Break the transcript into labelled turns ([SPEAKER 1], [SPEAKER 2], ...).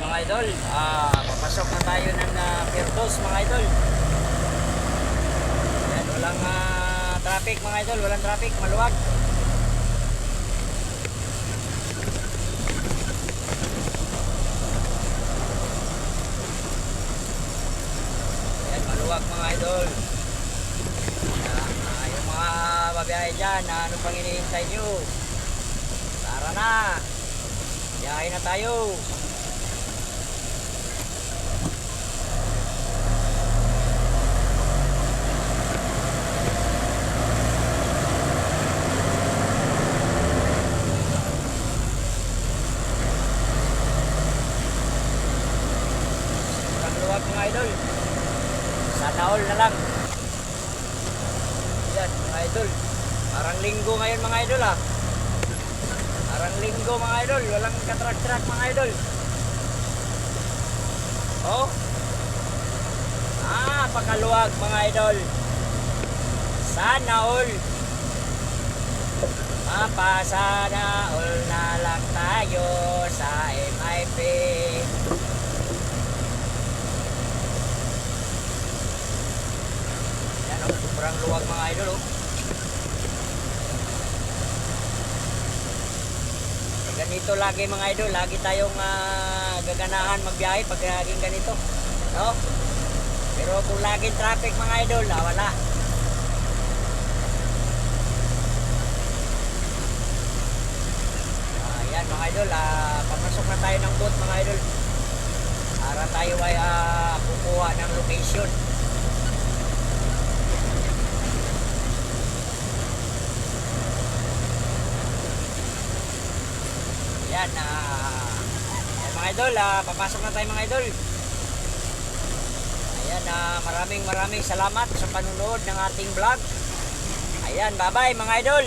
[SPEAKER 1] mga idol. Ah, papasok na tayo ng uh, Firdos mga idol. Yan, walang ah, traffic mga idol, walang traffic, maluwag. Yan, maluwag mga idol. Ah, yung mga babiyahe dyan, ano pang hinihintay nyo? Tara na! Biyahe na tayo! Sobrang luwag mga idol. Sana all na lang. Yan mga idol. Parang linggo ngayon mga idol ah. Parang linggo mga idol. Walang katrak-trak mga idol. Oh. Ah, pakaluwag mga idol. Sana all. Mapasana all na lang tayo sa MIP. Yan oh, sobrang luwag mga idol oh. Ganito lagi mga idol, lagi tayong ah, gaganahan magbiyahe pag laging ganito. No? Pero kung laging traffic mga idol, ah, wala. Ah, yan mga idol, ah, papasok na tayo ng boat mga idol. Para tayo ay ah, kukuha ng location. Yan, ah, yan mga idol, ah, papasok na tayo mga idol. Ayan, ah, maraming maraming salamat sa panunood ng ating vlog. Ayan, bye-bye mga idol.